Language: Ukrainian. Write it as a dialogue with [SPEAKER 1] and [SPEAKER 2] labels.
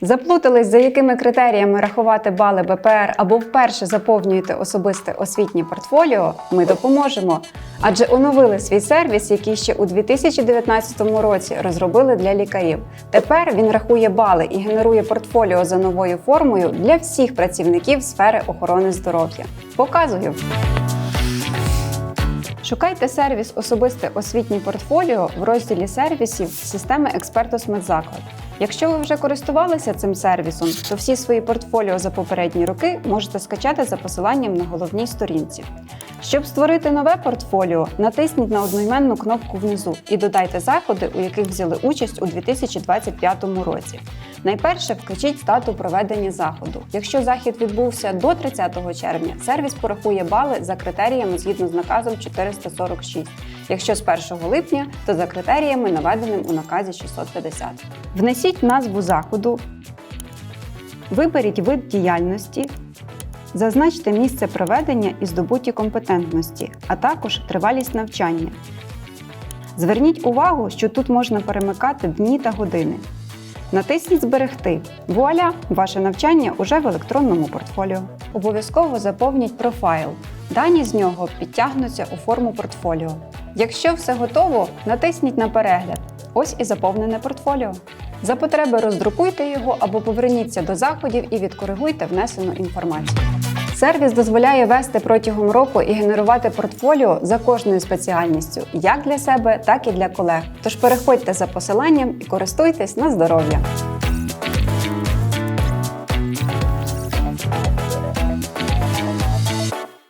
[SPEAKER 1] Заплутались, за якими критеріями рахувати бали БПР або вперше заповнюєте особисте освітнє портфоліо, ми допоможемо. Адже оновили свій сервіс, який ще у 2019 році розробили для лікарів. Тепер він рахує бали і генерує портфоліо за новою формою для всіх працівників сфери охорони здоров'я. Показую. Шукайте сервіс Особисте освітнє портфоліо в розділі сервісів системи Експертус Медзаклад. Якщо ви вже користувалися цим сервісом, то всі свої портфоліо за попередні роки можете скачати за посиланням на головній сторінці. Щоб створити нове портфоліо, натисніть на одноіменну кнопку внизу і додайте заходи, у яких взяли участь у 2025 році. Найперше вкажіть дату проведення заходу. Якщо захід відбувся до 30 червня, сервіс порахує бали за критеріями згідно з наказом 446. Якщо з 1 липня, то за критеріями, наведеним у наказі 650. Внесіть назву заходу, виберіть вид діяльності, Зазначте місце проведення і здобуті компетентності, а також тривалість навчання. Зверніть увагу, що тут можна перемикати дні та години. Натисніть Зберегти. Вуаля! Ваше навчання уже в електронному портфоліо. Обов'язково заповніть профайл. Дані з нього підтягнуться у форму портфоліо. Якщо все готово, натисніть на перегляд. Ось і заповнене портфоліо. За потреби роздрукуйте його або поверніться до заходів і відкоригуйте внесену інформацію. Сервіс дозволяє вести протягом року і генерувати портфоліо за кожною спеціальністю, як для себе, так і для колег. Тож переходьте за посиланням і користуйтесь на здоров'я.